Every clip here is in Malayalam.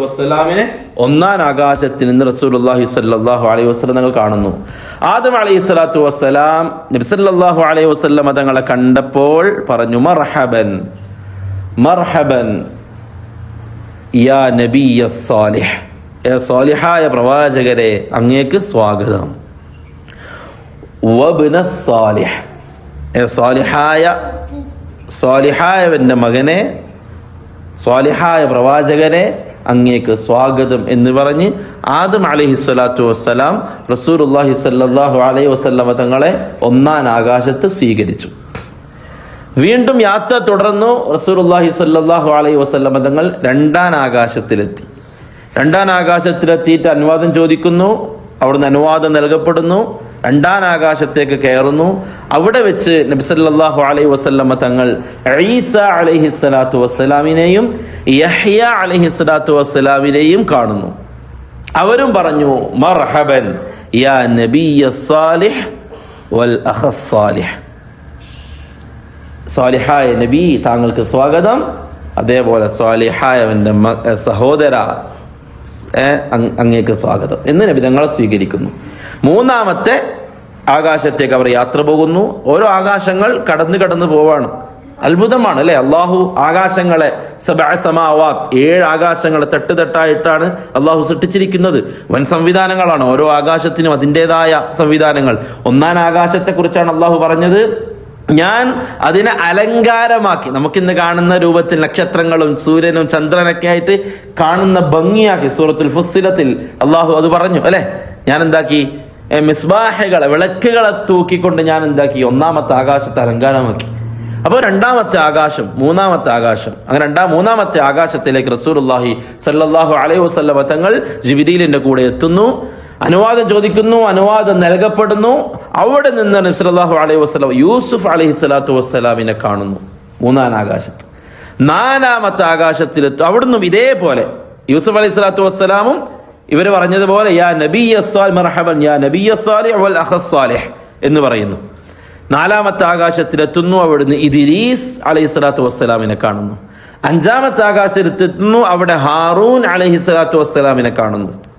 വസ്സലാമിനെ ഒന്നാം ആകാശത്തിൽ നിന്ന് റസൂലുള്ളാഹി സ്വല്ലല്ലാഹു അലൈഹി വസ്ലം തങ്ങൾ കാണുന്നു. ആദം അലൈഹി സ്വലാത്തു വസ്സലാം നബ്സല്ലാഹു അലൈഹി വസ്ലം തങ്ങളെ കണ്ടപ്പോൾ പറഞ്ഞു മർഹബൻ മർഹബൻ യാ നബി സാലിഹ് സാലിഹായ പ്രവാചകരെ അങ്ങേക്ക് സ്വാഗതം. വബ്ന സാലിഹ് സാലിഹായ സാലിഹായവന്റെ മകനെ സ്വാലിഹായ പ്രവാചകനെ അങ്ങേക്ക് സ്വാഗതം എന്ന് പറഞ്ഞ് ആദം അലഹി സ്വലാത്തു വസ്സലാം റസൂർ അള്ളാഹി സല്ലാഹു അലൈഹി വസല്ലമ തങ്ങളെ ഒന്നാം ആകാശത്ത് സ്വീകരിച്ചു. വീണ്ടും യാത്ര തുടർന്നു റസൂർ അള്ളാഹി സല്ലാഹു അലൈഹി വസല്ലമ തങ്ങൾ രണ്ടാം ആകാശത്തിലെത്തി. രണ്ടാം ആകാശത്തിലെത്തിയിട്ട് അനുവാദം ചോദിക്കുന്നു അവിടുന്ന് അനുവാദം നൽകപ്പെടുന്നു. രണ്ടാം ആകാശത്തേക്ക് കയറുന്നു. അവിടെ വെച്ച് നബിസല്ലാഹു അലൈഹി വസല്ലമ തങ്ങൾ ഈസ അലഹി സ്വലാത്തു വസ്സലാമിനെയും യഹ്യ അലഹി സ്വലാത്തു വസ്സലാമിനെയും കാണുന്നു. അവരും പറഞ്ഞു മർഹബൻ യാ നബിയ സാലിഹ് വൽ സാലിഹ്. സ്വാലിഹായ നബി താങ്കൾക്ക് സ്വാഗതം. അതേപോലെ സ്വാലിഹായവന്റെ സഹോദര അങ്ങേക്ക് സ്വാഗതം. എന്ന് നബി തങ്ങളെ സ്വീകരിക്കുന്നു. മൂന്നാമത്തെ ആകാശത്തേക്ക് അവർ യാത്ര പോകുന്നു. ഓരോ ആകാശങ്ങൾ കടന്നു കടന്നു പോവാണ്. അത്ഭുതമാണ് അല്ലെ? അള്ളാഹു ആകാശങ്ങളെ സബഅ സമാവാത്ത് ഏഴ് ആകാശങ്ങളെ തട്ടുതട്ടായിട്ടാണ് അള്ളാഹു സൃഷ്ടിച്ചിരിക്കുന്നത്. വൻ സംവിധാനങ്ങളാണ്. ഓരോ ആകാശത്തിനും അതിന്റെതായ സംവിധാനങ്ങൾ. ഒന്നാം ആകാശത്തെ കുറിച്ചാണ് അള്ളാഹു പറഞ്ഞത്. ഞാൻ അതിനെ അലങ്കാരമാക്കി. നമുക്കിന്ന് കാണുന്ന രൂപത്തിൽ നക്ഷത്രങ്ങളും സൂര്യനും ചന്ദ്രനൊക്കെ ആയിട്ട് കാണുന്ന ഭംഗിയാക്കി സൂറത്തുൽ ഫുസിലത്തിൽ അള്ളാഹു അത് പറഞ്ഞു അല്ലെ? ഞാൻ എന്താക്കി? മിസ്ബാഹകളെ വിളക്കുകളെ തൂക്കിക്കൊണ്ട് ഞാൻ എന്താക്കി? ഒന്നാമത്തെ ആകാശത്തെ അലങ്കാരമാക്കി. അപ്പോൾ രണ്ടാമത്തെ ആകാശം മൂന്നാമത്തെ ആകാശം അങ്ങനെ രണ്ടാം മൂന്നാമത്തെ ആകാശത്തിലേക്ക് റസൂലുള്ളാഹി സല്ലാഹു അലൈഹി വസല്ലമ തങ്ങൾ ജിബിരിലിന്റെ കൂടെ എത്തുന്നു. അനുവാദം ചോദിക്കുന്നു അനുവാദം നൽകപ്പെടുന്നു. അവിടെ നിന്ന് നബി സല്ലല്ലാഹു അലൈഹി വസല്ലം യൂസുഫ് അലഹി സ്വലാത്തു വസ്സലാമിനെ കാണുന്നു. മൂന്നാം ആകാശത്ത്. നാലാമത്തെ ആകാശത്തിലെത്തും. അവിടുന്ന് ഇതേപോലെ യൂസുഫ് അലൈഹി സ്വലാത്തു വസ്സലാമും ഇവർ പറഞ്ഞതുപോലെ യാ മർഹബൻ യാ വൽ എന്ന് പറയുന്നു. നാലാമത്തെ ആകാശത്തിലെത്തുന്നു അവിടുന്ന് ഇദിലീസ് അലൈഹി സ്വലാത്തു വസ്സലാമിനെ കാണുന്നു. അഞ്ചാമത്തെ ആകാശത്തിലെത്തുന്നു അവിടെ ഹാറൂൻ അലഹി സ്വലാത്തു വസ്സലാമിനെ കാണുന്നു.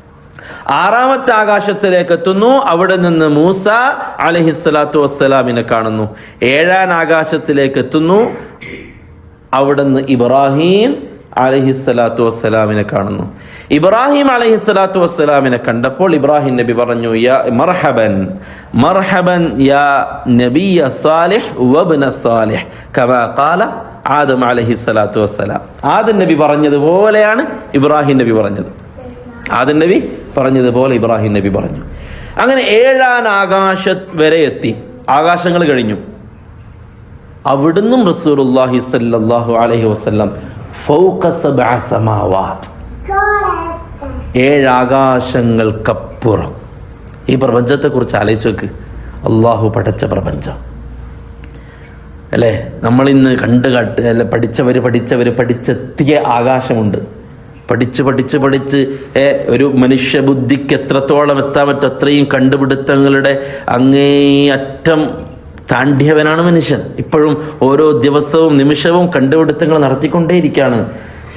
ആറാമത്തെ ആകാശത്തിലേക്ക് എത്തുന്നു അവിടെ നിന്ന് മൂസ അലൈഹി സ്വലാത്തു വസ്സലാമിനെ കാണുന്നു. ഏഴാം ആകാശത്തിലേക്ക് എത്തുന്നു അവിടെ നിന്ന് ഇബ്രാഹിം അലഹി സ്വലാത്തു വസ്സലാമിനെ കാണുന്നു. ഇബ്രാഹിം അലഹി സ്വലാത്തു വസ്സലാമിനെ കണ്ടപ്പോൾ ഇബ്രാഹിം നബി പറഞ്ഞു യാ മർഹബൻ മർഹബൻ യാ നബിയ സാലിഹ് വബ്ന സാലിഹ് കമാ ഖാല ആദം അലഹി സ്വലാത്തു വസ്സലാം. ആദം നബി പറഞ്ഞതുപോലെയാണ് ഇബ്രാഹിം നബി പറഞ്ഞത്. ആദം നബി പറഞ്ഞതുപോലെ ഇബ്രാഹിം നബി പറഞ്ഞു. അങ്ങനെ ഏഴാൻ ആകാശ വരെ എത്തി. ആകാശങ്ങൾ കഴിഞ്ഞു. അവിടുന്നും റസൂലുള്ളാഹി സല്ലാഹു അലഹി വസല്ലം ഏഴാകാശങ്ങൾക്കപ്പുറം ഈ പ്രപഞ്ചത്തെക്കുറിച്ച് ആലോചിച്ച് നോക്ക്. അള്ളാഹു പഠിച്ച പ്രപഞ്ചം. അല്ലേ? നമ്മളിന്ന് കണ്ട് കട്ട് പഠിച്ചവര് പഠിച്ചവർ പഠിച്ചവർ പഠിച്ചെത്തിയ ആകാശമുണ്ട്. പഠിച്ച് പഠിച്ച് പഠിച്ച് ഒരു മനുഷ്യ ബുദ്ധിക്ക് എത്രത്തോളം എത്താൻ പറ്റും അത്രയും കണ്ടുപിടുത്തങ്ങളുടെ അങ്ങേയറ്റം താണ്ഡ്യവനാണ് മനുഷ്യൻ. ഇപ്പോഴും ഓരോ ദിവസവും നിമിഷവും കണ്ടുപിടുത്തങ്ങൾ നടത്തിക്കൊണ്ടേയിരിക്കുകയാണ്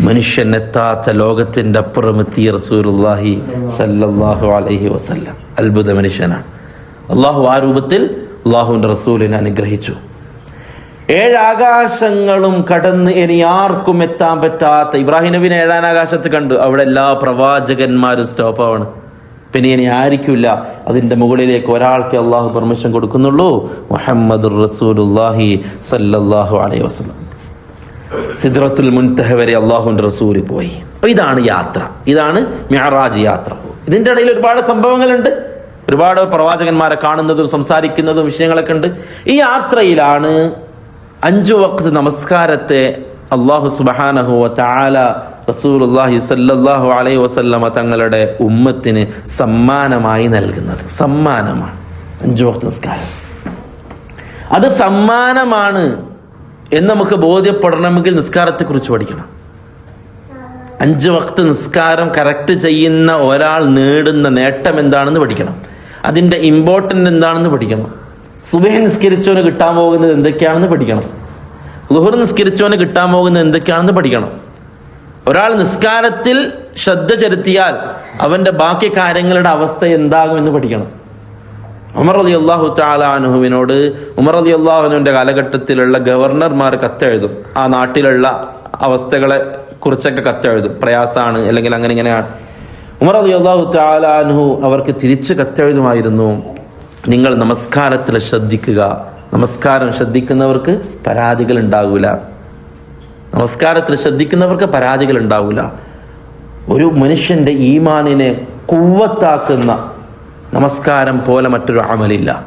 മനുഷ്യൻ എത്താത്ത ലോകത്തിന്റെ അപ്പുറം എത്തിയ റസൂലുള്ളാഹി സല്ലല്ലാഹു അലൈഹി വസല്ലം. അത്ഭുത മനുഷ്യനാണ്. അള്ളാഹു ആ രൂപത്തിൽ അള്ളാഹുവിന്റെ റസൂലിനെ അനുഗ്രഹിച്ചു. ഏഴ് ആകാശങ്ങളും കടന്ന് ഇനി ആർക്കും എത്താൻ പറ്റാത്ത ഇബ്രാഹിം നബിനെ ഏഴാം ആകാശത്ത് കണ്ടു. അവിടെ എല്ലാ പ്രവാചകന്മാരും സ്റ്റോപ്പാണ് പിന്നെ ഇനി ആയിരിക്കില്ല. അതിന്റെ മുകളിലേക്ക് ഒരാൾക്ക് അള്ളാഹു പെർമിഷൻ കൊടുക്കുന്നുള്ളൂ. മുഹമ്മദ് റസൂലുല്ലാഹി സല്ലല്ലാഹു അലൈഹി വസല്ലം. സിദ്റത്തുൽ മുൻതഹ വരെ അള്ളാഹുവിന്റെ റസൂൽ പോയി. ഇതാണ് യാത്ര. ഇതാണ് മ്യാറാജ് യാത്ര. ഇതിന്റെ ഇടയിൽ ഒരുപാട് സംഭവങ്ങളുണ്ട്. ഒരുപാട് പ്രവാചകന്മാരെ കാണുന്നതും സംസാരിക്കുന്നതും വിഷയങ്ങളൊക്കെ ഉണ്ട്. ഈ യാത്രയിലാണ് അഞ്ചു വക്ത് നമസ്കാരത്തെ അള്ളാഹു സുബഹാനഹു താല റസൂലുള്ളാഹി സല്ലല്ലാഹു അലൈ വസല്ലമ തങ്ങളുടെ ഉമ്മത്തിന് സമ്മാനമായി നൽകുന്നത്. സമ്മാനമാണ്. അഞ്ചു വക്ത് നമസ്കാരം. അത് സമ്മാനമാണ് എന്ന് നമുക്ക് ബോധ്യപ്പെടണമെങ്കിൽ നിസ്കാരത്തെക്കുറിച്ച് പഠിക്കണം. അഞ്ച് വക്ത് നിസ്കാരം കറക്റ്റ് ചെയ്യുന്ന ഒരാൾ നേടുന്ന നേട്ടം എന്താണെന്ന് പഠിക്കണം. അതിന്റെ ഇമ്പോർട്ടന്റ് എന്താണെന്ന് പഠിക്കണം. സുബഹ നിസ്കരിച്ചവന് കിട്ടാൻ പോകുന്നത് എന്തൊക്കെയാണെന്ന് പഠിക്കണം. ലുഹർ നിസ്കരിച്ചവന് കിട്ടാൻ പോകുന്നത് എന്തൊക്കെയാണെന്ന് പഠിക്കണം. ഒരാൾ നിസ്കാരത്തിൽ ശ്രദ്ധ ചെലുത്തിയാൽ അവന്റെ ബാക്കി കാര്യങ്ങളുടെ അവസ്ഥ എന്താകും എന്ന് പഠിക്കണം. ഉമർ അലി അള്ളാഹു താലാനുഹുവിനോട് ഉമർ അലി അള്ളാഹുവിന്റെ കാലഘട്ടത്തിലുള്ള ഗവർണർമാർ കത്തെഴുതും. ആ നാട്ടിലുള്ള അവസ്ഥകളെ കുറിച്ചൊക്കെ കത്തെഴുതും. പ്രയാസമാണ് അല്ലെങ്കിൽ അങ്ങനെ ഇങ്ങനെയാണ്. ഉമർ അലി അള്ളാഹു താലാനുഹു അവർക്ക് തിരിച്ച് കത്തെഴുതുമായിരുന്നു. നിങ്ങൾ നമസ്കാരത്തിൽ ശ്രദ്ധിക്കുക. നമസ്കാരം ശ്രദ്ധിക്കുന്നവർക്ക് പരാതികൾ ഉണ്ടാകില്ല നമസ്കാരത്തിൽ ശ്രദ്ധിക്കുന്നവർക്ക് പരാതികൾ ഉണ്ടാവില്ല ഒരു മനുഷ്യന്റെ ഈമാനിനെ കുവ്വത്താക്കുന്ന നമസ്കാരം പോലെ മറ്റൊരു അമലില്ല.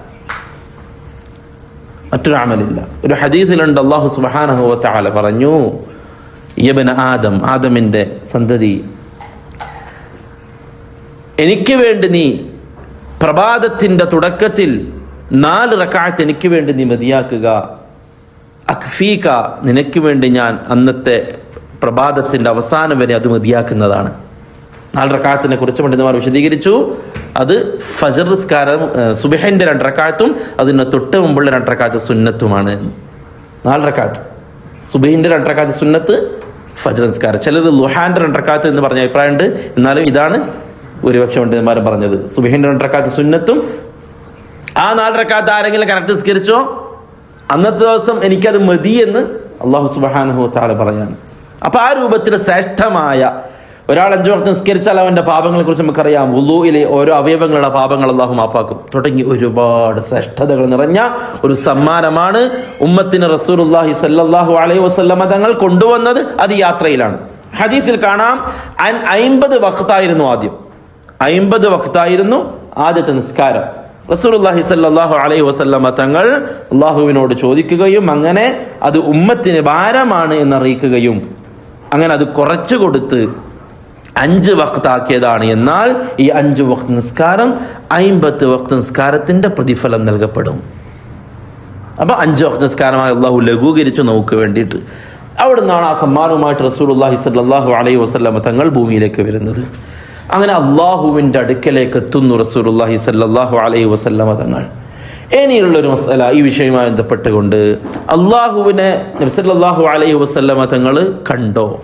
മറ്റൊരു അമലില്ല. ഒരു ഹദീസിലുണ്ട് അള്ളാഹു സുബ്ഹാനഹു വ പറഞ്ഞു യബന ആദം ആദമിന്റെ സന്തതി എനിക്ക് വേണ്ടി നീ പ്രഭാതത്തിന്റെ തുടക്കത്തിൽ നാല് റക്കാഴത്ത് എനിക്ക് വേണ്ടി നീ മതിയാക്കുക. അഖ്ഫീക നിനക്ക് വേണ്ടി ഞാൻ അന്നത്തെ പ്രഭാതത്തിന്റെ അവസാനം വരെ അത് മതിയാക്കുന്നതാണ്. നാല് റക്കാഴത്തിനെ കുറിച്ച് പണ്ഡിതന്മാർ വിശദീകരിച്ചു. അത് ഫജർ നിസ്കാരം സുബഹന്റെ രണ്ടരക്കാഴത്തും അതിന് തൊട്ട് മുമ്പുള്ള രണ്ടറക്കാഴത്ത് സുന്നത്തുമാണ്. നാല് റക്കാത്ത് സുബഹിന്റെ രണ്ടറക്കാത്ത് സുന്നത്ത് ഫജർ നിസ്കാരം. ചിലത് ലുഹാന്റെ രണ്ടറക്കാത്ത് എന്ന് പറഞ്ഞ അഭിപ്രായമുണ്ട്. എന്നാലും ഇതാണ് ഭൂരിപക്ഷം പണ്ഡിതന്മാരും പറഞ്ഞത്. സുബഹിന്റെ രണ്ടറക്കാത്ത് സുന്നത്തും ആ നാല് റക്കാത്ത് ആരെങ്കിലും കറക്റ്റ് നിസ്കരിച്ചോ? അന്നത്തെ ദിവസം എനിക്കത് മതി എന്ന് അള്ളാഹു സുബാനുഹു താല പറയാണ്. അപ്പൊ ആ രൂപത്തിൽ ശ്രേഷ്ഠമായ ഒരാൾ അഞ്ചു വർഷം നിസ്കരിച്ചാൽ പാപങ്ങളെ കുറിച്ച് നമുക്കറിയാം. ഉള്ളൂയിലെ ഓരോ അവയവങ്ങളുടെ പാപങ്ങൾ അള്ളാഹു മാപ്പാക്കും. തുടങ്ങി ഒരുപാട് ശ്രേഷ്ഠതകൾ നിറഞ്ഞ ഒരു സമ്മാനമാണ് ഉമ്മത്തിന് റസൂലുല്ലാഹി സല്ലാഹു അലൈഹി വസല്ലമ തങ്ങൾ കൊണ്ടുവന്നത്. അത് യാത്രയിലാണ്. ഹദീസിൽ കാണാം അൻ അൻപത് വഖത്തായിരുന്നു ആദ്യം. അയിമ്പത് വക്തായിരുന്നു ആദ്യത്തെ നിസ്കാരം. റസൂലുള്ളാഹി സല്ലാഹു അലൈഹി വസല്ലമ തങ്ങൾ അള്ളാഹുവിനോട് ചോദിക്കുകയും അങ്ങനെ അത് ഉമ്മത്തിന് ഭാരമാണ് എന്നറിയിക്കുകയും അങ്ങനെ അത് കുറച്ചു കൊടുത്ത് അഞ്ച് വക്താക്കിയതാണ് എന്നാൽ ഈ അഞ്ച് വക്ത് നിസ്കാരം അയിമ്പത്ത് വക്ത് നിസ്കാരത്തിന്റെ പ്രതിഫലം നൽകപ്പെടും. അപ്പൊ അഞ്ച് വക്ത് നിസ്കാരമായി അള്ളാഹു ലഘൂകരിച്ചു നമുക്ക് വേണ്ടിയിട്ട്. അവിടെ നിന്നാണ് ആ സമ്മാനവുമായിട്ട് റസൂലുള്ളാഹി സല്ലാഹു അലൈഹി വസല്ലമ തങ്ങൾ ഭൂമിയിലേക്ക് വരുന്നത്. അങ്ങനെ അള്ളാഹുവിന്റെ അടുക്കലേക്ക് എത്തുന്നു റസൂലുള്ളാഹി സല്ലാഹു അലൈഹി വസല്ലമ തങ്ങൾ. ഇനിയുള്ളൊരു മസല ഈ വിഷയവുമായി ബന്ധപ്പെട്ടുകൊണ്ട് അള്ളാഹുവിനെ നബ്സല്ലാഹു അലൈഹി വസല്ലമ തങ്ങൾ കണ്ടോ?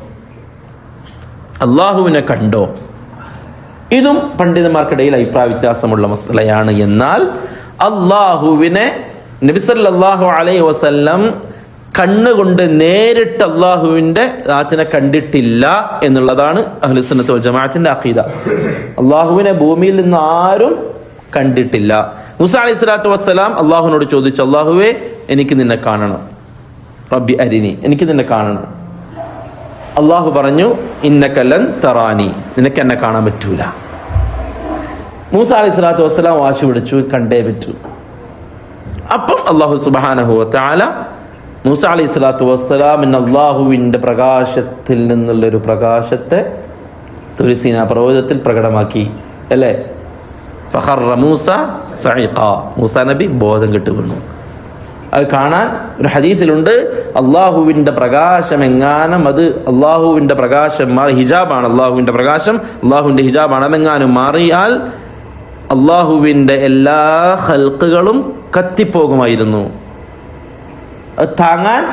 അള്ളാഹുവിനെ കണ്ടോ? ഇതും പണ്ഡിതന്മാർക്കിടയിൽ അഭിപ്രായ വ്യത്യാസമുള്ള മസലയാണ്. എന്നാൽ അള്ളാഹുവിനെ നബിസല്ലാഹു അലൈഹി വസല്ലം കണ്ണുകൊണ്ട് നേരിട്ട് അള്ളാഹുവിന്റെ ദാത്തിനെ കണ്ടിട്ടില്ല എന്നുള്ളതാണ് അഹ്ലുസുന്നത്ത് ജമാഅത്തിന്റെ അഖീദ. അള്ളാഹുവിനെ ഭൂമിയിൽ നിന്ന് ആരും കണ്ടിട്ടില്ല. മുസ അലൈഹി സ്വലാത്തു വസ്സലാം അള്ളാഹുവിനോട് ചോദിച്ചു അള്ളാഹുവെ എനിക്ക് നിന്നെ കാണണം. റബ്ബി അരിനി എനിക്ക് നിന്നെ കാണണം. അള്ളാഹു പറഞ്ഞു ഇന്നക്കല്ലൻ തറാനി നിനക്ക് എന്നെ കാണാൻ പറ്റൂല. മൂസ അലൈഹി സ്വലാത്തു വസ്സലാം വാശി പിടിച്ചു കണ്ടേ പറ്റൂ. അപ്പം അള്ളാഹു സുബാന മൂസ അലി സ്വലാത്തു വസ്സലാമിന് അള്ളാഹുവിന്റെ പ്രകാശത്തിൽ നിന്നുള്ളൊരു പ്രകാശത്തെ തുരിസീന പർവതത്തിൽ പ്രകടമാക്കി അല്ലേ? ഫഹറ മൂസ മൂസ നബി ബോധം കെട്ട് അത് കാണാൻ ഒരു ഹദീസിലുണ്ട് അള്ളാഹുവിന്റെ പ്രകാശം എങ്ങാനും അത് അള്ളാഹുവിന്റെ പ്രകാശം മാറി ഹിജാബാണ് അള്ളാഹുവിന്റെ പ്രകാശം അള്ളാഹുവിന്റെ ഹിജാബാണ് അതെങ്ങാനും മാറിയാൽ അള്ളാഹുവിന്റെ എല്ലാ ഹൽക്കുകളും കത്തിപ്പോകുമായിരുന്നു. താങ്ങാൻ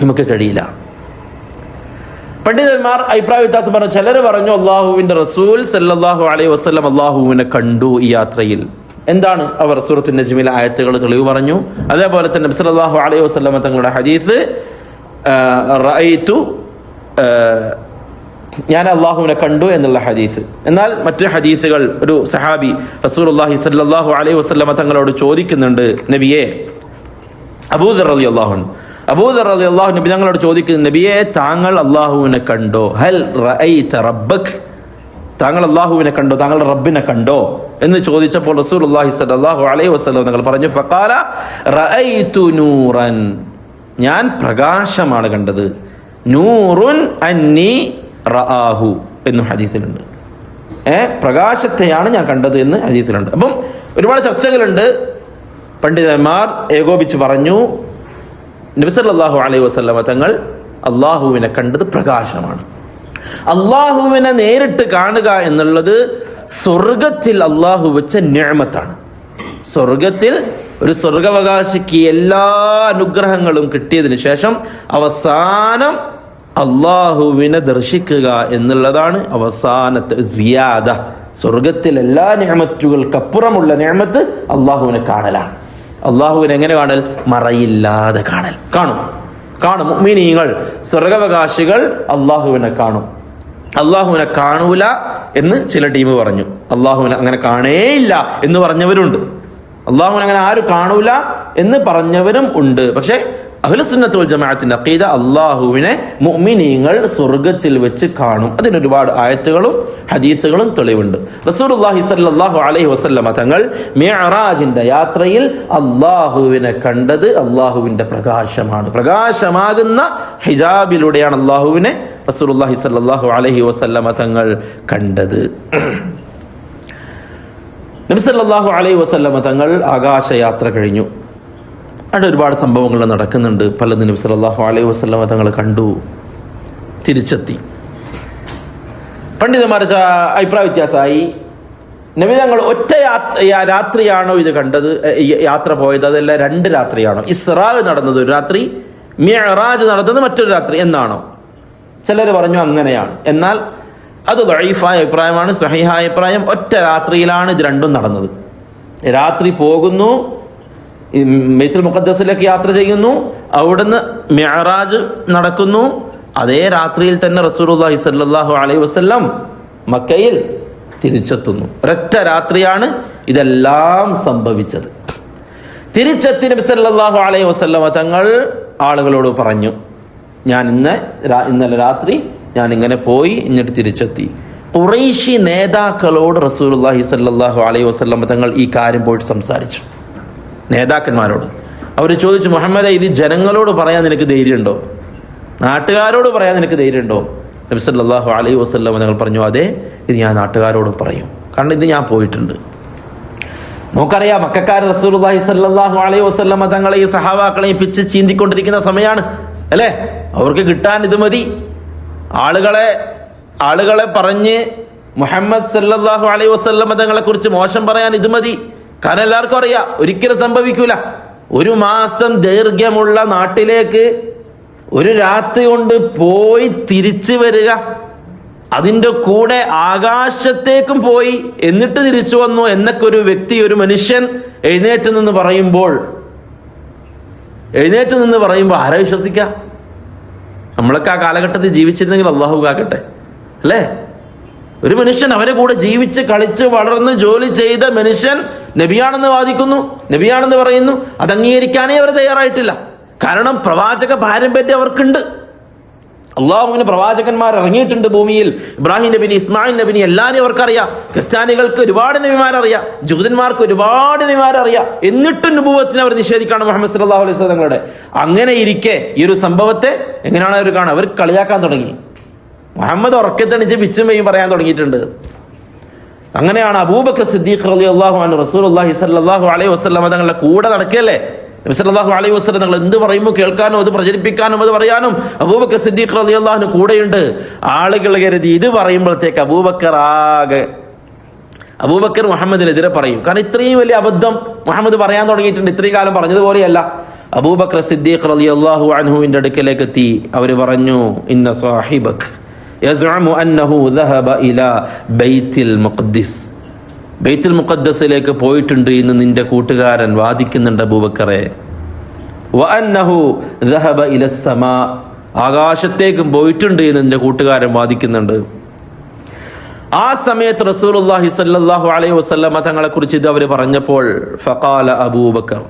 നമുക്ക് കഴിയില്ല. പണ്ഡിതന്മാർ അഭിപ്രായ വ്യത്യാസം പറഞ്ഞു ചിലർ പറഞ്ഞു അള്ളാഹുവിന്റെ റസൂൽ സല്ലാഹു അലൈഹി വസ്ലം അള്ളാഹുവിനെ കണ്ടു ഈ യാത്രയിൽ. എന്താണ് അവർ സൂറത്തു നജ്മിലെ ആയത്തുകൾ തെളിവ് പറഞ്ഞു? അതേപോലെ തന്നെ സല്ലാഹു അലൈഹി വസല്ലം തങ്ങളുടെ ഹദീസ് റൈത്തു ഞാൻ അള്ളാഹുവിനെ കണ്ടു എന്നുള്ള ഹദീസ്. എന്നാൽ മറ്റു ഹദീസുകൾ ഒരു സഹാബി റസൂലുള്ളാഹി സല്ലാഹു അലൈഹി വസല്ലമ തങ്ങളോട് ചോദിക്കുന്നുണ്ട് നബിയെ അബൂദർ അലി അള്ളാഹു അബൂദർ അലി അള്ളാഹു നബി ഞങ്ങളോട് ചോദിക്കുന്നു നബിയെ താങ്കൾ അള്ളാഹുവിനെ കണ്ടോ? ഹൽ റബ്ബക്? താങ്കൾ അള്ളാഹുവിനെ കണ്ടോ? താങ്കളുടെ റബ്ബിനെ കണ്ടോ? എന്ന് ചോദിച്ചപ്പോൾ റസൂൽ അള്ളാഹി സലാഹു അലൈഹി വസല്ലം നിങ്ങൾ പറഞ്ഞു ഫക്കാല നൂറൻ. ഞാൻ പ്രകാശമാണ് കണ്ടത്. നൂറുൻ അന്നി റആഹു എന്നും ഹദീസിലുണ്ട്. ഏ പ്രകാശത്തെയാണ് ഞാൻ കണ്ടത് എന്ന് ഹദീസിലുണ്ട്. അപ്പം ഒരുപാട് ചർച്ചകളുണ്ട്. പണ്ഡിതന്മാർ ഏകോപിച്ച് പറഞ്ഞു നബിസല്ലാഹു അലൈഹി വസല്ലമ തങ്ങൾ അള്ളാഹുവിനെ കണ്ടത് പ്രകാശമാണ്. അള്ളാഹുവിനെ നേരിട്ട് കാണുക എന്നുള്ളത് സ്വർഗത്തിൽ അള്ളാഹു വെച്ച ഞാമത്താണ് സ്വർഗത്തിൽ ഒരു സ്വർഗവകാശിക്ക് എല്ലാ അനുഗ്രഹങ്ങളും കിട്ടിയതിന് ശേഷം അവസാനം അള്ളാഹുവിനെ ദർശിക്കുക എന്നുള്ളതാണ് അവസാനത്തെ സിയാദ. സ്വർഗത്തിൽ എല്ലാ ഞാമറ്റുകൾക്കപ്പുറമുള്ള ഞാമത്ത് അള്ളാഹുവിനെ കാണലാണ്. അള്ളാഹുവിനെ എങ്ങനെ കാണൽ? മറയില്ലാതെ കാണൽ. കാണും. കാണും മീനിങ്ങൾ സ്വർഗവകാശികൾ അള്ളാഹുവിനെ കാണും. അള്ളാഹുവിനെ കാണൂല എന്ന് ചില ടീം പറഞ്ഞു. അള്ളാഹുവിനെ അങ്ങനെ കാണേയില്ല എന്ന് പറഞ്ഞവരുണ്ട്. അള്ളാഹുവിനെ അങ്ങനെ ആരും കാണൂല എന്ന് പറഞ്ഞവരും ഉണ്ട്. പക്ഷേ അഖിലസുന്നത്തുൽ ജമാഅത്തിന്റെ അക്കീദ അള്ളാഹുവിനെ മുഅ്മിനീങ്ങൾ സ്വർഗത്തിൽ വെച്ച് കാണും. അതിന് ഒരുപാട് ആയത്തുകളും ഹദീസുകളും തെളിവുണ്ട്. റസൂലുള്ളാഹി സ്വല്ലല്ലാഹു അലൈഹി വസല്ലമ തങ്ങൾ മിഅറാജിന്റെ യാത്രയിൽ അള്ളാഹുവിനെ കണ്ടത് അള്ളാഹുവിന്റെ പ്രകാശമാണ്. പ്രകാശമാകുന്ന ഹിജാബിലൂടെയാണ് അള്ളാഹുവിനെ റസൂലുള്ളാഹി സ്വല്ലല്ലാഹു അലൈഹി വസല്ലമ തങ്ങൾ കണ്ടത്. നബി നബിസല്ലാഹു അലൈഹി വസല്ലമ തങ്ങൾ ആകാശയാത്ര കഴിഞ്ഞു. അവിടെ ഒരുപാട് സംഭവങ്ങൾ നടക്കുന്നുണ്ട്. പല നബി സല്ലല്ലാഹു അലൈഹി വസല്ലമ തങ്ങൾ കണ്ടു. തിരിച്ചെത്തി. പണ്ഡിതന്മാർ അഭിപ്രായ വ്യത്യാസമായി. നബി തങ്ങൾ ഒറ്റ രാത്രിയാണോ ഇത് കണ്ടത്? യാത്ര പോയത്? അതല്ല രണ്ട് രാത്രിയാണോ? ഇസ്രാൽ നടന്നത് ഒരു രാത്രി മിയറാജ് നടന്നത് മറ്റൊരു രാത്രി എന്നാണോ? ചിലർ പറഞ്ഞു അങ്ങനെയാണ്. എന്നാൽ അത് ദൈഫായ അഭിപ്രായമാണ് സഹിഹായ അഭിപ്രായം. ഒറ്റ രാത്രിയിലാണ് ഇത് രണ്ടും നടന്നത്. രാത്രി പോകുന്നു ബൈത്തുൽ മുഖദ്ദസിലേക്ക് യാത്ര ചെയ്യുന്നു. അവിടുന്ന് മിഅറാജ് നടക്കുന്നു. അതേ രാത്രിയിൽ തന്നെ റസൂലുള്ളാഹി സല്ലാഹു അലൈഹി വസ്ല്ലാം മക്കയിൽ തിരിച്ചെത്തുന്നു. ഒരൊറ്റ രാത്രിയാണ് ഇതെല്ലാം സംഭവിച്ചത്. തിരിച്ചെത്തി നബി സല്ലാഹു അലൈഹി വസല്ലമ തങ്ങൾ ആളുകളോട് പറഞ്ഞു ഞാൻ ഇന്ന് ഇന്നലെ രാത്രി ഞാൻ ഇങ്ങനെ പോയി എന്നിട്ട് തിരിച്ചെത്തി. കുറേശി നേതാക്കളോട് റസൂലുള്ളാഹി സല്ലാഹു അലൈഹി വസല്ലമ തങ്ങൾ ഈ കാര്യം പോയിട്ട് സംസാരിച്ചു. നേതാക്കന്മാരോട്. അവർ ചോദിച്ചു മുഹമ്മദ് ഇത് ജനങ്ങളോട് പറയാൻ നിനക്ക് ധൈര്യമുണ്ടോ? നാട്ടുകാരോട് പറയാൻ നിനക്ക് ധൈര്യമുണ്ടോ? നബിസല്ലാഹു അലൈഹി വസല്ലം ഞങ്ങൾ പറഞ്ഞു അതെ ഇത് ഞാൻ നാട്ടുകാരോട് പറയും. കാരണം ഇത് ഞാൻ പോയിട്ടുണ്ട്. നമുക്കറിയാം മക്കാർ റസൂലുള്ളാഹി സല്ലാഹു അലൈഹി വസ്ല്ലാം തങ്ങളെ ഈ സഹാബാക്കളെയും പിച്ച് ചീന്തിക്കൊണ്ടിരിക്കുന്ന സമയമാണ് അല്ലേ? അവർക്ക് കിട്ടാൻ ഇത് മതി. ആളുകളെ ആളുകളെ പറഞ്ഞ് മുഹമ്മദ് സല്ലാഹു അലൈഹി വസ്ല്ലാം തങ്ങളെ കുറിച്ച് മോശം പറയാൻ ഇത് മതി. കാരണം എല്ലാവർക്കും അറിയാം ഒരിക്കലും സംഭവിക്കൂല. ഒരു മാസം ദൈർഘ്യമുള്ള നാട്ടിലേക്ക് ഒരു രാത്രി കൊണ്ട് പോയി തിരിച്ചു വരിക. അതിന്റെ കൂടെ ആകാശത്തേക്കും പോയി എന്നിട്ട് തിരിച്ചു വന്നു എന്നൊക്കെ ഒരു വ്യക്തി ഒരു മനുഷ്യൻ എഴുന്നേറ്റ് നിന്ന് പറയുമ്പോൾ എഴുന്നേറ്റ് നിന്ന് പറയുമ്പോൾ ആരെ വിശ്വസിക്കാം? നമ്മളൊക്കെ ആ കാലഘട്ടത്തിൽ ജീവിച്ചിരുന്നെങ്കിൽ അള്ളാഹു കാക്കട്ടെ അല്ലേ? ഒരു മനുഷ്യൻ അവരെ കൂടെ ജീവിച്ച് കളിച്ച് വളർന്ന് ജോലി ചെയ്ത മനുഷ്യൻ നബിയാണെന്ന് വാദിക്കുന്നു നബിയാണെന്ന് പറയുന്നു. അത് അംഗീകരിക്കാനേ അവർ തയ്യാറായിട്ടില്ല. കാരണം പ്രവാചക പാരമ്പര്യം അവർക്കുണ്ട്. അള്ളാഹുവിന് പ്രവാചകന്മാർ ഇറങ്ങിയിട്ടുണ്ട് ഭൂമിയിൽ. ഇബ്രാഹിം നബിനി ഇസ്മായിൽ നബിനി എല്ലാവരും അവർക്കറിയാം. ക്രിസ്ത്യാനികൾക്ക് ഒരുപാട് നബിമാരറിയാം ജൂതന്മാർക്ക് ഒരുപാട് നബിമാരറിയാം എന്നിട്ടും നുപൂവത്തിന് അവർ നിഷേധിക്കാണ് മുഹമ്മദ് സല്ലല്ലാഹു അലൈഹി സ്വലങ്ങളുടെ അങ്ങനെ ഇരിക്കെ ഈ ഒരു സംഭവത്തെ എങ്ങനെയാണ് അവർ കാണുക? അവർ കളിയാക്കാൻ തുടങ്ങി. മുഹമ്മദ് ഉറക്കത്തണിച്ച് പിച്ചും പെയ്യും പറയാൻ തുടങ്ങിയിട്ടുണ്ട്. അങ്ങനെയാണ് അബൂബക്കർ സിദ്ദീഖ് റലി അള്ളാഹു അനു റസൂൽ അള്ളാഹി സല്ലാഹു അലൈഹി വസല്ലം തങ്ങളുടെ കൂടെ നടക്കല്ലേ നബി സല്ലല്ലാഹു അലൈഹി വസല്ലം തങ്ങൾ എന്ത് പറയുമ്പോൾ കേൾക്കാനും അത് പ്രചരിപ്പിക്കാനും അത് പറയാനും അബൂബക്കർ സിദ്ദീഖ് റളിയല്ലാഹു അൻഹു കൂടെയുണ്ട്. ആളുകൾ കരുതി ഇത് പറയുമ്പോഴത്തേക്ക് അബൂബക്കർ ആകെ അബൂബക്കർ മുഹമ്മദിനെതിരെ പറയും. കാരണം ഇത്രയും വലിയ അബദ്ധം മുഹമ്മദ് പറയാൻ തുടങ്ങിയിട്ടുണ്ട്. ഇത്രയും കാലം പറഞ്ഞതുപോലെയല്ല. അബൂബക്കർ സിദ്ദീഖ് റളിയല്ലാഹു അൻഹുവിന്റെ അടുക്കലേക്ക് എത്തി. അവർ പറഞ്ഞു ഇന്ന സാഹിബക്. ബൈത്തിൽ മുഖദ്ദിസ്. ബൈത്തിൽ മുഖദ്ദസിലേക്ക് പോയിട്ടുണ്ട് എന്ന് നിന്റെ കൂട്ടുകാരൻ വാദിക്കുന്നുണ്ട് അബൂബക്കറെ. ആകാശത്തേക്കും പോയിട്ടുണ്ട് എന്ന് നിന്റെ കൂട്ടുകാരൻ വാദിക്കുന്നുണ്ട്. ആ സമയത്ത് റസൂലുള്ളാഹി സ്വല്ലല്ലാഹു അലൈഹി വസല്ലമ തങ്ങളെ കുറിച്ച് ഇത് അവർ പറഞ്ഞപ്പോൾ ഫഖാല അബൂബക്കർ.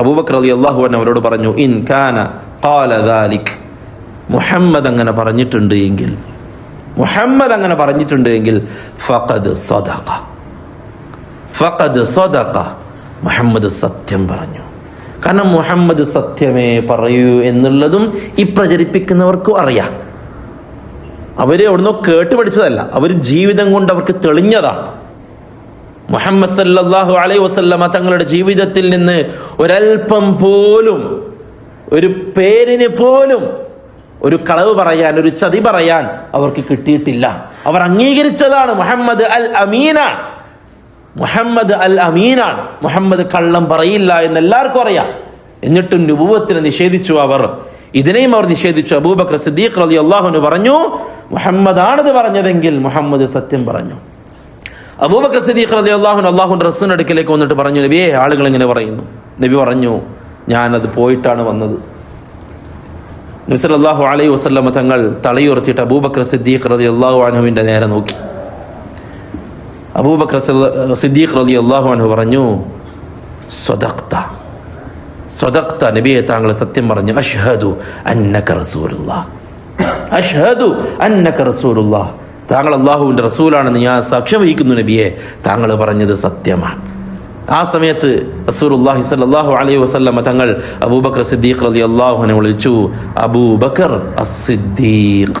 അബൂബക്കർ റളിയല്ലാഹു അൻഹു അവരോട് പറഞ്ഞു ഇൻ കാന ഖാല ദാലിക്. മുഹമ്മദ് അങ്ങനെ പറഞ്ഞിട്ടുണ്ട് എങ്കിൽ മുഹമ്മദ് അങ്ങനെ പറഞ്ഞിട്ടുണ്ട് എങ്കിൽ ഫഖദ് സദഖ. ഫഖദ് സദഖ. മുഹമ്മദ് സത്യം പറഞ്ഞു. കാരണം മുഹമ്മദ് സത്യമേ പറയൂ എന്നുള്ളതും ഈ പ്രചരിപ്പിക്കുന്നവർക്കും അറിയാം. അവർ എവിടുന്നോ കേട്ട് പഠിച്ചതല്ല. അവർ ജീവിതം കൊണ്ട് അവർക്ക് തെളിഞ്ഞതാണ്. മുഹമ്മദ് സല്ലല്ലാഹു അലൈഹി വസല്ലമ തങ്ങളുടെ ജീവിതത്തിൽ നിന്ന് ഒരൽപ്പം പോലും ഒരു പേരിന് പോലും ഒരു കളവ് പറയാൻ ഒരു ചതി പറയാൻ അവർക്ക് കിട്ടിയിട്ടില്ല. അവർ അംഗീകരിച്ചതാണ് മുഹമ്മദ് അൽ അമീനാണ് മുഹമ്മദ് അൽ അമീനാണ് മുഹമ്മദ് കള്ളം പറയില്ല എന്ന് എല്ലാവർക്കും അറിയാം. എന്നിട്ടും നുപൂവത്തിന് നിഷേധിച്ചു അവർ. ഇതിനെയും അവർ നിഷേധിച്ചു. അബൂബക്കർ സിദ്ദീഖ് റലി അള്ളാഹുന് പറഞ്ഞു മുഹമ്മദ് ആണിത് പറഞ്ഞതെങ്കിൽ മുഹമ്മദ് സത്യം പറഞ്ഞു. അബൂബക്കർ സിദ്ദീഖ് റലി അള്ളാഹുൻ അള്ളാഹു റസൂൻ അടുക്കിലേക്ക് വന്നിട്ട് പറഞ്ഞു നബിയെ ആളുകൾ ഇങ്ങനെ പറയുന്നു. നബി പറഞ്ഞു ഞാനത് പോയിട്ടാണ് വന്നത്. നബി അലൈ അലൈഹി വസല്ലമ തങ്ങൾ തലയുയർത്തിയിട്ട് അബൂബക്കർ സിദ്ദീഖ് റതി അള്ളാഹു അനഹുവിന്റെ നേരെ നോക്കി. അബൂബക്കർ സിദ്ദീഖ് റതി അള്ളാഹു അനഹു പറഞ്ഞു സ്വതക്ത സ്വതക്ത നബിയെ താങ്കൾ സത്യം പറഞ്ഞു അഷ്ഹദു അന്നക റസൂലുള്ള അഷ്ഹദു അന്നക റസൂലുള്ള താങ്കൾ അള്ളാഹുവിന്റെ റസൂലാണെന്ന് ഞാൻ സാക്ഷ്യം വഹിക്കുന്നു നബിയെ. താങ്കൾ പറഞ്ഞത് സത്യമാണ്. ആ സമയത്ത് റസൂലുള്ളാഹി സ്വല്ലല്ലാഹു അലൈഹി വസല്ലമ തങ്ങൾ അബൂബക്കർ സിദ്ദീഖ് അലി അള്ളാഹുനെ വിളിച്ചു അബൂബക്കർ അസിദ്ദീഖ്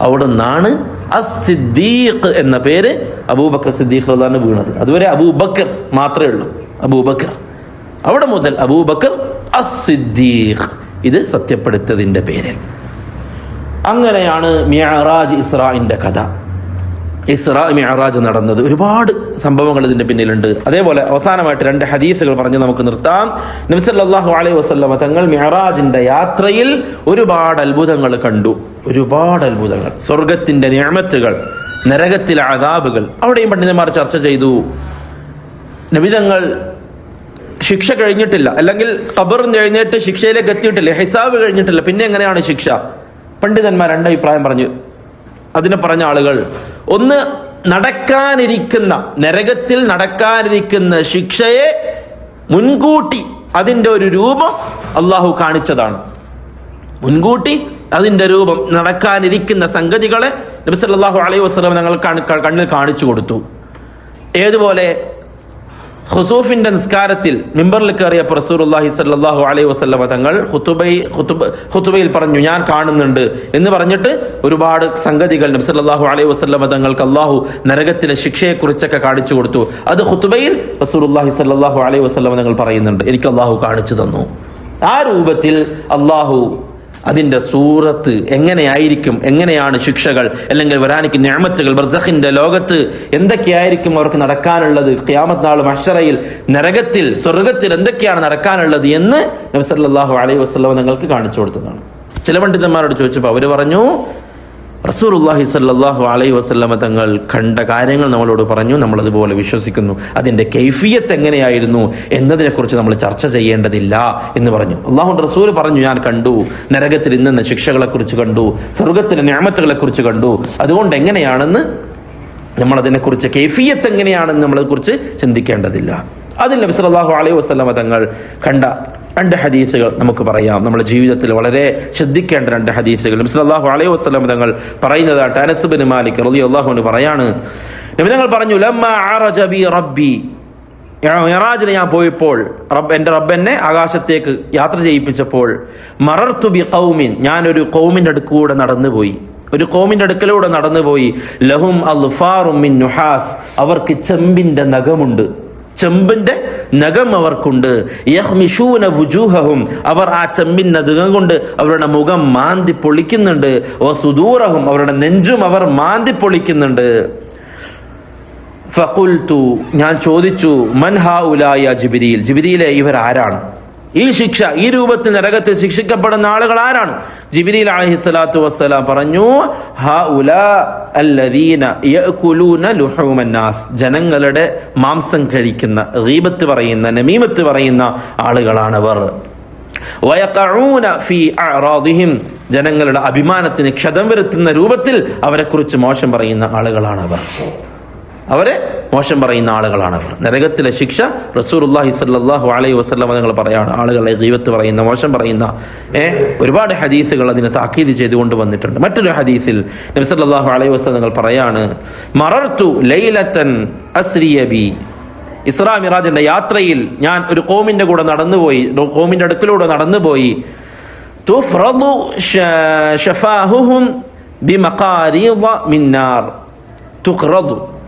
അവിടെ നിന്നാണ് അസിദ്ദീഖ് എന്ന പേര് അബൂബക്കർ സിദ്ദീഖ് റളിയാണ് വീണത്. അതുവരെ അബൂബക്കർ മാത്രമേ ഉള്ളൂ. അബൂബക്കർ. അവിടെ മുതൽ അബൂബക്കർ അസിദ്ദീഖ് ഇത് സത്യപ്പെടുത്തതിന്റെ പേരിൽ. അങ്ങനെയാണ് മിയറാജ് ഇസ്രാഇന്റെ കഥ. ഇസ്രാ മിഅറാജ് നടന്നത്. ഒരുപാട് സംഭവങ്ങൾ ഇതിന്റെ പിന്നിലുണ്ട്. അതേപോലെ അവസാനമായിട്ട് രണ്ട് ഹദീസുകൾ പറഞ്ഞ് നമുക്ക് നിർത്താം. നബിസല്ലാഹു അലൈഹി വസല്ലമ തങ്ങൾ മിഅറാജിന്റെ യാത്രയിൽ ഒരുപാട് അത്ഭുതങ്ങൾ കണ്ടു. ഒരുപാട് അത്ഭുതങ്ങൾ. സ്വർഗത്തിന്റെ ഞാമത്തുകൾ നരകത്തിലെ അതാബുകൾ അവിടെയും പണ്ഡിതന്മാർ ചർച്ച ചെയ്തു. നബിതങ്ങൾ ശിക്ഷ കഴിഞ്ഞിട്ടില്ല. അല്ലെങ്കിൽ ഖബർ കഴിഞ്ഞിട്ട് ശിക്ഷയിലേക്ക് എത്തിയിട്ടില്ല. ഹിസാബ് കഴിഞ്ഞിട്ടില്ല. പിന്നെ എങ്ങനെയാണ് ശിക്ഷ? പണ്ഡിതന്മാർ രണ്ടഭിപ്രായം പറഞ്ഞു. അതിനെ പറഞ്ഞ ആളുകൾ ഒന്ന് നടക്കാനിരിക്കുന്ന നരകത്തിൽ നടക്കാനിരിക്കുന്ന ശിക്ഷയെ മുൻകൂട്ടി അതിന്റെ ഒരു രൂപം അള്ളാഹു കാണിച്ചതാണ്. മുൻകൂട്ടി അതിന്റെ രൂപം നടക്കാനിരിക്കുന്ന സംഗതികളെ നബി സല്ലല്ലാഹു അലൈഹി വസല്ലം ഞങ്ങൾ കാണി- കണ്ണിൽ കാണിച്ചു കൊടുത്തു. ഏതുപോലെ ഹുസൂഫിന്റെ നിസ്കാരത്തിൽ മിമ്പറിൽ കയറിയപ്പോൾ റസൂലുള്ളാഹി സല്ലാഹു അലൈഹി വസല്ലമ തങ്ങൾ ഖുതുബൈ ഖുതുബ ഖുതുബയിൽ പറഞ്ഞു ഞാൻ കാണുന്നുണ്ട്. എന്ന് പറഞ്ഞിട്ട് ഒരുപാട് സംഗതികൾ നബി സല്ലാഹു അലൈഹി വസല്ലമ തങ്ങൾക്ക് അള്ളാഹു നരകത്തിലെ ശിക്ഷയെക്കുറിച്ചൊക്കെ കാണിച്ചു കൊടുത്തു. അത് ഖുതുബയിൽ റസൂലുള്ളാഹി സല്ലാഹു അലൈഹി വസല്ലമ തങ്ങൾ പറയുന്നുണ്ട്. എനിക്ക് അള്ളാഹു കാണിച്ചു തന്നു. ആ രൂപത്തിൽ അള്ളാഹു അതിന്റെ സൂറത്ത് എങ്ങനെയായിരിക്കും? എങ്ങനെയാണ് ശിക്ഷകൾ? അല്ലെങ്കിൽ വരാനിക്ക് ഞാമത്തുകൾ ബർസഖിന്റെ ലോകത്ത് എന്തൊക്കെയായിരിക്കും അവർക്ക് നടക്കാനുള്ളത്? ഖിയാമത്ത് നാൾ മഷറയിൽ നരകത്തിൽ സ്വർഗത്തിൽ എന്തൊക്കെയാണ് നടക്കാനുള്ളത് എന്ന് നബി സല്ലല്ലാഹു അലൈഹി വസല്ലം നിങ്ങൾക്ക് കാണിച്ചു കൊടുത്തതാണ്. ചില പണ്ഡിതന്മാരോട് ചോദിച്ചപ്പോൾ അവർ പറഞ്ഞു റസൂലുള്ളാഹി സല്ലാഹു അലൈഹി വസല്ലമ തങ്ങൾ കണ്ട കാര്യങ്ങൾ നമ്മളോട് പറഞ്ഞു നമ്മൾ അതുപോലെ വിശ്വസിക്കുന്നു. അതിന്റെ കൈഫിയത്ത് എങ്ങനെയായിരുന്നു എന്നതിനെക്കുറിച്ച് നമ്മൾ ചർച്ച ചെയ്യേണ്ടതില്ല എന്ന് പറഞ്ഞു. അള്ളാഹു റസൂൽ പറഞ്ഞു ഞാൻ കണ്ടു നരകത്തിൽ ഇന്നെന്ന ശിക്ഷകളെക്കുറിച്ച് കണ്ടു സ്വർഗത്തിലെ ഞാമത്തുകളെക്കുറിച്ച് കണ്ടു. അതുകൊണ്ട് എങ്ങനെയാണെന്ന് നമ്മളതിനെക്കുറിച്ച് കൈഫിയത്ത് എങ്ങനെയാണെന്ന് നമ്മളെക്കുറിച്ച് ചിന്തിക്കേണ്ടതില്ല. അതിൽ നബി സല്ലല്ലാഹു അലൈഹി വസ്ലമ തങ്ങൾ കണ്ട രണ്ട് ഹദീസുകൾ നമുക്ക് പറയാം. നമ്മുടെ ജീവിതത്തിൽ വളരെ ശ്രദ്ധിക്കേണ്ട രണ്ട് ഹദീസുകൾ. നബി സല്ലല്ലാഹു അലൈഹി വസ്ലമ തങ്ങൾ പറയുന്നതായിട്ട് അനസ് ബിൻ മാലിക് റളിയല്ലാഹു അൻഹു പറയാണ്. നബി തങ്ങൾ പറഞ്ഞു റബ്ബി. മിറാജിന് ഞാൻ പോയപ്പോൾ റബ്ബ് എന്റെ റബ്ബ് എന്നെ ആകാശത്തേക്ക് യാത്ര ചെയ്യിപ്പിച്ചപ്പോൾ മറർത്തു ബി കൗമിൻ ഞാനൊരു കൗമിന്റെ അടുക്കൂടെ നടന്നുപോയി. ഒരു കോമിന്റെ അടുക്കലൂടെ നടന്നുപോയി. ലഹും അൽഫാറും മിൻ നുഹാസ്. അവർക്ക് ചെമ്പിന്റെ നഖമുണ്ട്. ചെമ്പിന്റെ നഖം അവർക്കുണ്ട്. യഹ്മിഷൂന അവർ ആ ചെമ്പിൻ നഖം കൊണ്ട് അവരുടെ മുഖം മാന്തി പൊളിക്കുന്നുണ്ട്. ഓ സുദൂറഹും അവരുടെ നെഞ്ചും അവർ മാന്തി പൊളിക്കുന്നുണ്ട്. ഫഖുൽത്തു ഞാൻ ചോദിച്ചു മൻ ഉലായ ജിബിരിയിൽ ജിബിരിയിലെ ഇവർ ആരാണ് ഈ ശിക്ഷ ഈ രൂപത്തിൽ നരകത്തിൽ ശിക്ഷിക്കപ്പെടുന്ന ആളുകൾ ആരാണ്? ജിബിലി അലഹി സ്വലാത്തു വസ്സലാം പറഞ്ഞു ജനങ്ങളുടെ മാംസം കഴിക്കുന്ന റീബത്ത് പറയുന്ന നമീമത്ത് പറയുന്ന ആളുകളാണവർ. ജനങ്ങളുടെ അഭിമാനത്തിന് ക്ഷതം വരുത്തുന്ന രൂപത്തിൽ അവരെക്കുറിച്ച് മോശം പറയുന്ന ആളുകളാണവർ. അവരെ മോശം പറയുന്ന ആളുകളാണ് അവർ. നരകത്തിലെ ശിക്ഷ റസൂലുള്ളാഹി സല്ലാഹു അലൈഹി വസല്ലം നിങ്ങൾ പറയാണ്. ആളുകളെ ഗീവത്ത് പറയുന്ന മോശം പറയുന്ന ഒരുപാട് ഹദീസുകൾ അതിനെ താക്കീത് ചെയ്തുകൊണ്ട് വന്നിട്ടുണ്ട് മറ്റൊരു ഹദീസിൽ നബി സല്ലാഹു അലൈഹി വസ്ലം നിങ്ങൾ പറയാണ് മറർത്തു ലൈലത്തൻ അസ്രിയബി ഇസ്രാ മിറാജിന്റെ യാത്രയിൽ ഞാൻ ഒരു കോമിന്റെ കൂടെ നടന്നുപോയി കോമിന്റെ അടുക്കിലൂടെ നടന്നുപോയി. ഷഫാഹുഹും ബിമഖാരീദ മിന്നാർ. നാർ തുഖ്റദു.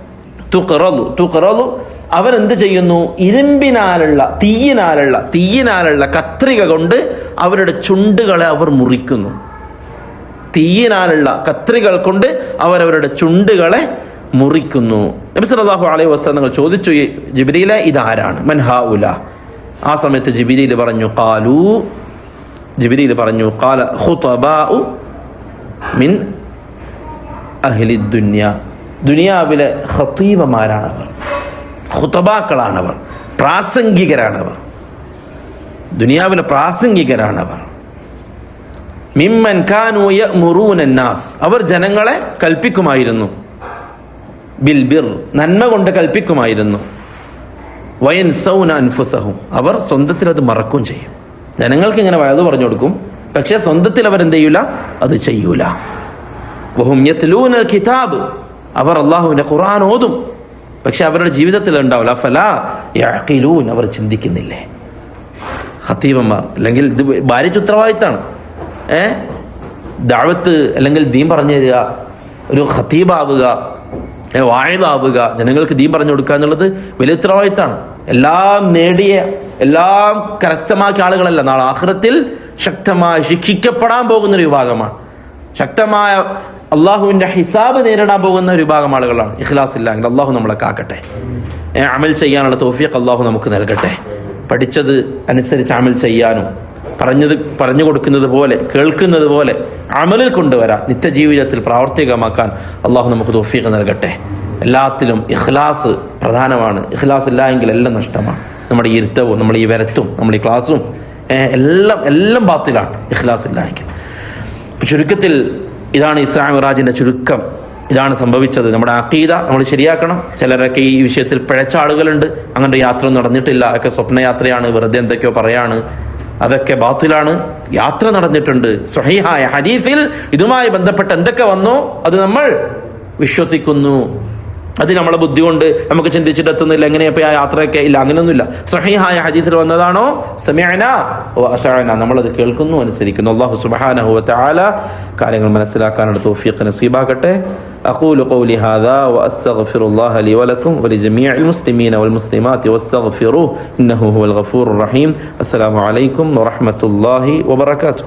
തുഖ്റദു. തുഖ്റദു അവരെന്ത് ചെയ്യുന്നു? ഇരുമ്പിനാലുള്ള തീയിനാലുള്ള തീയിനാലുള്ള കത്രിക കൊണ്ട് അവരുടെ ചുണ്ടുകളെ അവർ മുറിക്കുന്നു. തീയിനാലുള്ള കത്രികൾ കൊണ്ട് അവരവരുടെ ചുണ്ടുകളെ മുറിക്കുന്നു. നബി സല്ലല്ലാഹു അലൈഹി വസല്ലം ചോദിച്ചു ജിബ്രീൽ ജിബ്രീലെ ഇതാരാണ്? മൻ ഹാഉല? ആ സമയത്ത് ജിബിരിയിൽ പറഞ്ഞു കാലു ജിബിരിയിൽ പറഞ്ഞു കാല ഖുതബാഉ മിൻ അഹ്ലി ദുന്യ. ദുനിയാവിലെ ഹത്തീബമാരാണവർ ഹുതബാക്കളാണവർ പ്രാസംഗികരാണവർ. ദുനിയാവിലെ പ്രാസംഗികരാണവർ. മിമ്മൻ കാനു യഅ്മുറൂനന്നാസ് അവർ ജനങ്ങളെ കൽപ്പിക്കുമായിരുന്നു. ബിൽ ബിർ നന്മ കൊണ്ട് കൽപ്പിക്കുമായിരുന്നു. വയൻ സൗന അൻഫുസഹും. അവർ സ്വന്തത്തിൽ അത് മറക്കും ചെയ്യും. ജനങ്ങൾക്ക് ഇങ്ങനെ വയത് പറഞ്ഞു കൊടുക്കും. പക്ഷേ സ്വന്തത്തിൽ അവരെന്ത് ചെയ്യൂല? അത് ചെയ്യൂല. വഹും യത്ലൂന കിതാബ്. അവർ അള്ളാഹുവിന്റെ ഖുർആൻ ഓതും. പക്ഷെ അവരുടെ ജീവിതത്തിൽ ഉണ്ടാവില്ല ഫല യാക്കിലൂൻ അവർ ചിന്തിക്കുന്നില്ലേ? ഖത്തീബന്മാർ അല്ലെങ്കിൽ ഇത് ഭാര്യ ഉത്തരവാദിത്തമാണ് ഏ? ദാവത്ത് അല്ലെങ്കിൽ ദീൻ പറഞ്ഞു തരിക ഒരു ഖത്തീബാവുക വായതാവുക ജനങ്ങൾക്ക് ദീൻ പറഞ്ഞു കൊടുക്കുക എന്നുള്ളത് വലിയ ഉത്തരവാദിത്തമാണ് എല്ലാം നേടിയ എല്ലാം കരസ്ഥമാക്കിയ ആളുകളല്ല. നാളെ ആഹ്റത്തിൽ ശക്തമായി ശിക്ഷിക്കപ്പെടാൻ പോകുന്ന ഒരു വിഭാഗമാണ്. ശക്തമായ അള്ളാഹുവിന്റെ ഹിസാബ് നേരിടാൻ പോകുന്ന ഒരു വിഭാഗം ആളുകളാണ്. ഇഖ്ലാസ് ഇല്ലെങ്കിൽ അള്ളാഹു നമ്മളെ കാക്കട്ടെ. അമൽ ചെയ്യാനുള്ള തോഫിയൊക്കെ അള്ളാഹു നമുക്ക് നൽകട്ടെ. പഠിച്ചത് അനുസരിച്ച് അമൽ ചെയ്യാനും പറഞ്ഞത് പറഞ്ഞു കൊടുക്കുന്നത് പോലെ കേൾക്കുന്നത് പോലെ അമലിൽ കൊണ്ടുവരാൻ നിത്യജീവിതത്തിൽ പ്രാവർത്തികമാക്കാൻ അള്ളാഹു നമുക്ക് തോഫീഖ് നൽകട്ടെ. എല്ലാത്തിലും ഇഖ്ലാസ് പ്രധാനമാണ്. ഇഖ്ലാസ് ഇല്ല എങ്കിൽ എല്ലാം നഷ്ടമാണ്. നമ്മുടെ ഈ ഇരുത്തവും നമ്മുടെ ഈ വരത്തും നമ്മുടെ ഈ ക്ലാസ്സും എല്ലാം എല്ലാം ബാത്തിലാണ്. ഇഖ്ലാസ് ഇല്ല എങ്കിൽ. ചുരുക്കത്തിൽ ഇതാണ് ഇസ്ലാം മിറാജിന്റെ ചുരുക്കം. ഇതാണ് സംഭവിച്ചത്. നമ്മുടെ അക്കീത നമ്മൾ ശരിയാക്കണം. ചിലരൊക്കെ ഈ വിഷയത്തിൽ പിഴച്ച ആളുകളുണ്ട് അങ്ങനെ യാത്ര നടന്നിട്ടില്ല. ഒക്കെ സ്വപ്നയാത്രയാണ് വെറുതെ എന്തൊക്കെയോ പറയാണ്. അതൊക്കെ ബാത്തിലാണ്. യാത്ര നടന്നിട്ടുണ്ട്. സ്വഹീഹായ ഹദീഫിൽ ഇതുമായി ബന്ധപ്പെട്ട് എന്തൊക്കെ വന്നോ? അത് നമ്മൾ വിശ്വസിക്കുന്നു. അത് നമ്മളെ ബുദ്ധി കൊണ്ട് നമുക്ക് ചിന്തിച്ചിട്ട് എത്തുന്നില്ല എങ്ങനെയപ്പോ ആ യാത്രയൊക്കെ ഇല്ല അങ്ങനെയൊന്നുമില്ല സഹിഹായ ഹദീസിൽ വന്നതാണോ സമയന ഓ അത്താഴന നമ്മളത് കേൾക്കുന്നു അനുസരിക്കുന്നു അള്ളാഹു സുബാനഹു തആല കാര്യങ്ങൾ മനസ്സിലാക്കാനുള്ള തോഫീഖ് നസീബാകട്ടെ أقول قولي هذا وأستغفر الله لي ولكم ولجميع المسلمين والمسلمات واستغفروه إنه هو الغفور الرحيم السلام عليكم ورحمة الله وبركاته